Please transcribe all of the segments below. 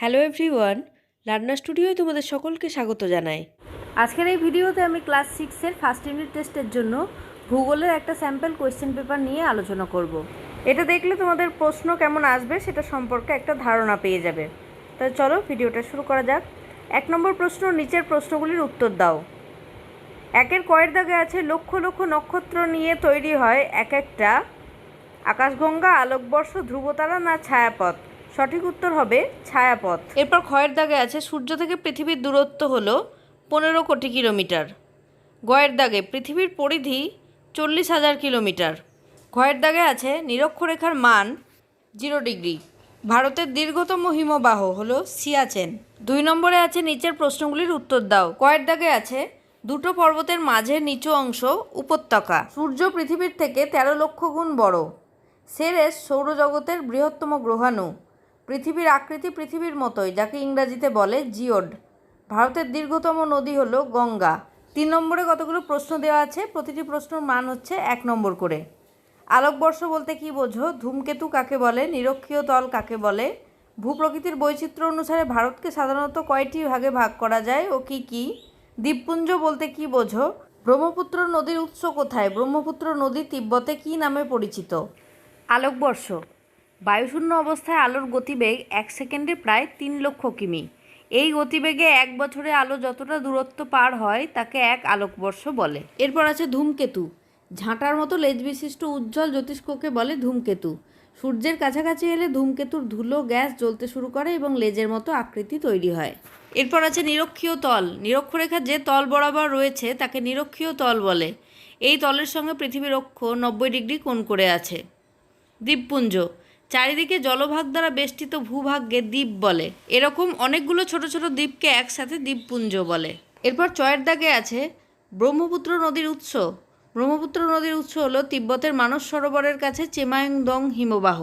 Hello everyone, learner স্টুডিওয় তোমাদের সকলকে স্বাগত জানাই। আজকের এই ভিডিওতে আমি ক্লাস সিক্সের ফার্স্ট ইউনিট টেস্টের জন্য ভূগোলের একটা স্যাম্পল কোয়েশ্চেন পেপার নিয়ে আলোচনা করব। এটা দেখলে তোমাদের প্রশ্ন কেমন আসবে সেটা সম্পর্কে একটা ধারণা পেয়ে যাবে। তাহলে চলো ভিডিওটা শুরু করা যাক। এক নম্বর প্রশ্ন, নিচের প্রশ্নগুলির উত্তর দাও। একের কয়ের দাগে আছে, লক্ষ লক্ষ নক্ষত্র নিয়ে তৈরি হয় এক একটা আকাশগঙ্গা, আলোকবর্ষ, ধ্রুবতারা না ছায়াপথ? সঠিক উত্তর হবে ছায়াপথ। এরপর ক্ষয়ের দাগে আছে, সূর্য থেকে পৃথিবীর দূরত্ব হল পনেরো কোটি কিলোমিটার। গয়ের দাগে পৃথিবীর পরিধি চল্লিশ হাজার কিলোমিটার। ঘয়ের দাগে আছে নিরক্ষরেখার মান জিরো ডিগ্রি। ভারতের দীর্ঘতম হিমবাহ হলো সিয়াচেন। দুই নম্বরে আছে নিচের প্রশ্নগুলির উত্তর দাও। কয়ের দাগে আছে দুটো পর্বতের মাঝে নিচু অংশ উপত্যকা। সূর্য পৃথিবীর থেকে তেরো লক্ষ গুণ বড়। সেরেস সৌরজগতের বৃহত্তম গ্রহাণু। পৃথিবীর আকৃতি পৃথিবীর মতোই, যাকে ইংরাজিতে বলে জিওড। ভারতের দীর্ঘতম নদী হলো গঙ্গা। তিন নম্বরে কতগুলো প্রশ্ন দেওয়া আছে? প্রতিটি প্রশ্নের মান হচ্ছে এক নম্বর করে। আলোকবর্ষ বলতে কি বোঝো? ধূমকেতু কাকে বলে? নিরক্ষীয় তল কাকে বলে? ভূপ্রকৃতির বৈচিত্র্য অনুসারে ভারতকে সাধারণত কয়টি ভাগে ভাগ করা যায় ও কি কি? দ্বীপপুঞ্জ বলতে কি বোঝো? ব্রহ্মপুত্র নদীর উৎস কোথায়? ব্রহ্মপুত্র নদী তিব্বতে কি নামে পরিচিত? আলোকবর্ষ। বায়ুশূন্য অবস্থায় আলোর গতিবেগ এক সেকেন্ডে প্রায় তিন লক্ষ কিমি। এই গতিবেগে এক বছরে আলো যতটা দূরত্ব পার হয়, তাকে এক আলোকবর্ষ বলে। এরপর আছে ধূমকেতু। ঝাঁটার মতো লেজ বিশিষ্ট উজ্জ্বল জ্যোতিষ্ককে বলে ধূমকেতু। সূর্যের কাছাকাছি এলে ধূমকেতুর ধুলো, গ্যাস জ্বলতে শুরু করে এবং লেজের মতো আকৃতি তৈরি হয়। এরপর আছে নিরক্ষীয় তল। নিরক্ষরেখা যে তল বরাবর রয়েছে, তাকে নিরক্ষীয় তল বলে। এই তলের সঙ্গে পৃথিবীর অক্ষ নব্বই ডিগ্রি কোণ করে আছে। দ্বীপপুঞ্জ। চারিদিকে জলভাগ দ্বারা বেষ্টিত ভূভাগকে দ্বীপ বলে। এরকম অনেকগুলো ছোট ছোট দ্বীপকে একসাথে দ্বীপপুঞ্জ বলে। এরপর চয়ের দাগে আছে ব্রহ্মপুত্র নদীর উৎস। ব্রহ্মপুত্র নদীর উৎস হলো তিব্বতের মানস সরোবরের কাছে চেমায়ংদং হিমবাহ।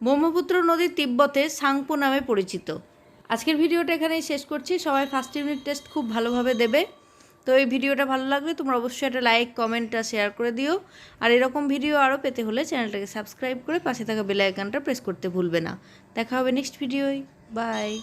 ব্রহ্মপুত্র নদী তিব্বতে সাংপো নামে পরিচিত। আজকের ভিডিওটা এখানেই শেষ করছি। সবাই ফার্স্ট ইউনিট টেস্ট খুব ভালোভাবে দেবে। তো এই ভিডিওটা ভালো লাগলে তোমরা অবশ্যই একটা লাইক কমেন্ট আর শেয়ার করে দিও। আর এরকম ভিডিও আরও পেতে হলে চ্যানেলটাকে সাবস্ক্রাইব করে পাশে থাকা বেল আইকনটা প্রেস করতে ভুলবে না। দেখা হবে নেক্সট ভিডিওয় বাই